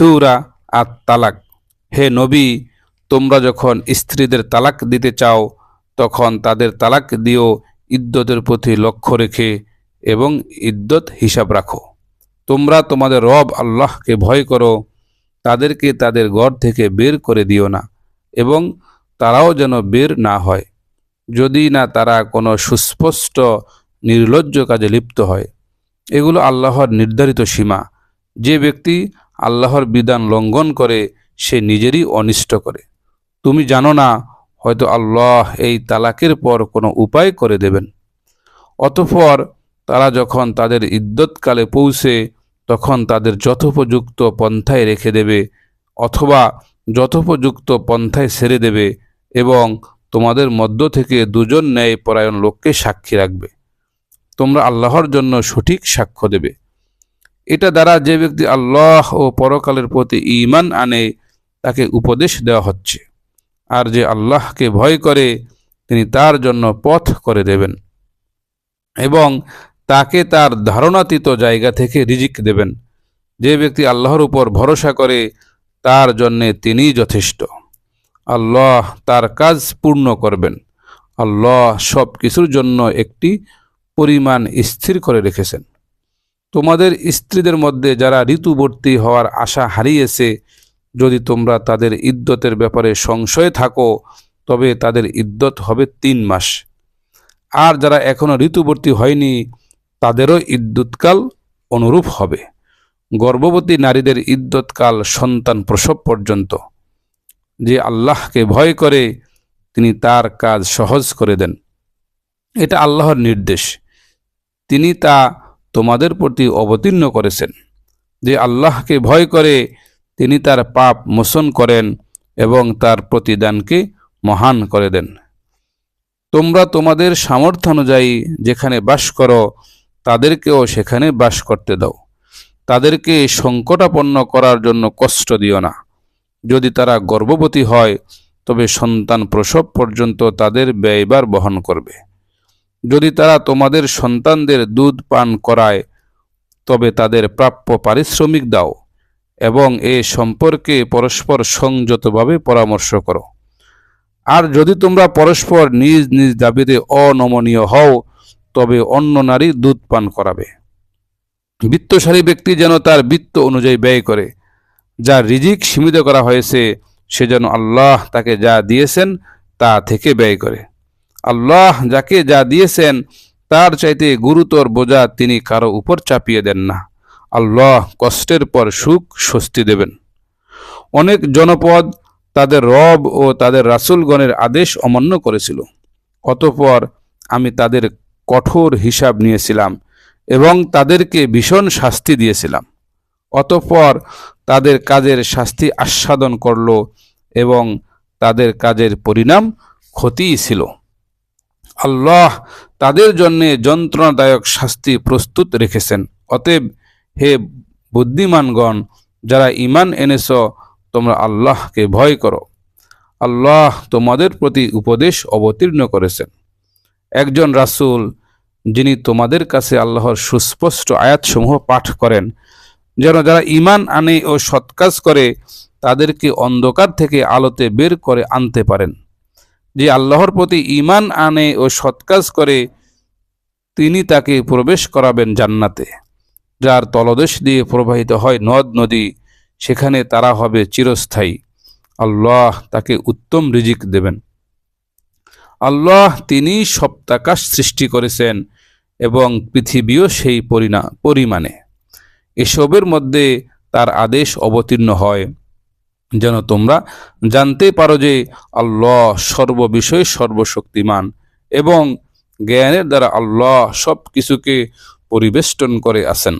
সুরা আত তালাক হে নবী, তোমরা যখন স্ত্রীদের তালাক দিতে চাও, তখন তাদের তালাক দিও ইদ্যতের প্রতি লক্ষ্য রেখে এবং ইদ্যত হিসাব রাখো। তোমরা তোমাদের রব আল্লাহকে ভয় করো, তাদেরকে তাদের ঘর থেকে বের করে দিও না এবং তারাও যেন বের না হয়। যদি না তারা কোনো সুস্পষ্ট, নির্লজ্জ কাজে লিপ্ত হয়, এগুলো আল্লাহর নির্ধারিত সীমা। যে ব্যক্তি আল্লাহর বিধান লঙ্ঘন করে, সে নিজেরই অনিষ্ট করে। তুমি জানো না, হয়তো আল্লাহ এই তালাকের পর কোনো উপায় করে দেবেন। অতঃপর তারা যখন তাদের ইদ্যৎকালে পৌঁছে, তখন তাদের যথোপযুক্ত পন্থায় রেখে দেবে, অথবা যথোপযুক্ত পন্থায় ছেড়ে দেবে এবং তোমাদের মধ্য থেকে দুজন ন্যায় পরায়ণ লোককে সাক্ষী রাখবে। তোমরা আল্লাহর জন্য সঠিক সাক্ষ্য দেবে। এটা দ্বারা যে ব্যক্তি আল্লাহ ও পরকালের প্রতি ঈমান আনে, তাকে উপদেশ দেওয়া হচ্ছে। আর যে আল্লাহকে ভয় করে, তিনি তার জন্য পথ করে দেবেন এবং তাকে তার ধারণাতীত জায়গা থেকে রিজিক দেবেন। যে ব্যক্তি আল্লাহর উপর ভরসা করে, তার জন্যে তিনিই যথেষ্ট। আল্লাহ তার কাজ পূর্ণ করবেন। আল্লাহ সব কিছুর জন্য একটি পরিমাণ স্থির করে রেখেছেন। তোমাদের স্ত্রীদের মধ্যে যারা ঋতুবর্তী হওয়ার আশা হারিয়েছে, যদি তোমরা তাদের ইদ্যতের ব্যাপারে সংশয়ে থাকো, তবে তাদের ইদ্যত হবে তিন মাস। আর যারা এখনও ঋতুবর্তী হয়নি, তাদেরও ইদ্যুৎকাল অনুরূপ হবে। গর্ভবতী নারীদের ইদ্যৎকাল সন্তান প্রসব পর্যন্ত। যে আল্লাহকে ভয় করে, তিনি তার কাজ সহজ করে দেন। এটা আল্লাহর নির্দেশ। তিনি তা তোমাদের প্রতি অবতীর্ণ করেছেন। যে আল্লাহকে ভয় করে তিনি তার পাপ মোচন করেন এবং তার প্রতিদানকে মহান করে দেন। তোমরা তোমাদের সামর্থ্য অনুযায়ী যেখানে বাস করো, তাদেরকেও সেখানে বাস করতে দাও। তাদেরকে সংকটাপন্ন করার জন্য কষ্ট দিও না। যদি তারা গর্ভবতী হয়, তবে সন্তান প্রসব পর্যন্ত তাদের ব্যয়বার বহন করবে। যদি তারা তোমাদের সন্তানদের দুধ পান করায়, তবে তাদের প্রাপ্য পারিশ্রমিক দাও এবং এ সম্পর্কে পরস্পর সংযতভাবে পরামর্শ করো। আর যদি তোমরা পরস্পর নিজ নিজ দাবিতে অনমনীয় হও, তবে অন্য নারী দুধ পান করাবে। বিত্তশালী ব্যক্তি যেন তার বৃত্ত অনুযায়ী ব্যয় করে যা রিজিক সীমিত করা হয়েছে, সে যেন আল্লাহ তাকে যা দিয়েছেন তা থেকে ব্যয় করে। আল্লাহ যাকে যা দিয়েছেন, তার চাইতে গুরুতর বোঝা তিনি কারও উপর চাপিয়ে দেন না। আল্লাহ কষ্টের পর সুখ, স্বস্তি দেবেন। অনেক জনপদ তাদের রব ও তাদের রাসুলগণের আদেশ অমান্য করেছিল। অতঃপর আমি তাদের কঠোর হিসাব নিয়েছিলাম এবং তাদেরকে ভীষণ শাস্তি দিয়েছিলাম। অতপর তাদের কাজের শাস্তি আস্বাদন করল এবং তাদের কাজের পরিণাম ক্ষতিই ছিল। আল্লাহ তাদের জন্যে যন্ত্রণাদায়ক শাস্তি প্রস্তুত রেখেছেন। অতএব হে বুদ্ধিমানগণ, যারা ইমান এনেছ, তোমরা আল্লাহকে ভয় করো। আল্লাহ তোমাদের প্রতি উপদেশ অবতীর্ণ করেছেন। একজন রাসূল, যিনি তোমাদের কাছে আল্লাহর সুস্পষ্ট আয়াতসমূহ পাঠ করেন, যেন যারা ইমান আনে ও সৎকাজ করে, তাদেরকে অন্ধকার থেকে আলোতে বের করে আনতে পারেন। যে আল্লাহর প্রতি ইমান আনে ও সৎকাজ করে, তিনি তাকে প্রবেশ করাবেন জান্নাতে। যার তলদেশ দিয়ে প্রবাহিত হয় নদ, নদী, সেখানে তারা হবে চিরস্থায়ী। আল্লাহ তাকে উত্তম রিজিক দেবেন। আল্লাহ তিনি সপ্তাকাশ সৃষ্টি করেছেন এবং পৃথিবীও সেই পরিণা পরিমাণে। এসবের মধ্যে তার আদেশ অবতীর্ণ হয়। যেন তোমরা জানতে পারো যে আল্লাহ সর্ববিষয়ে সর্বশক্তিমান এবং জ্ঞানের দ্বারা আল্লাহ সব কিছুকে পরিবেষ্টন করে আছেন।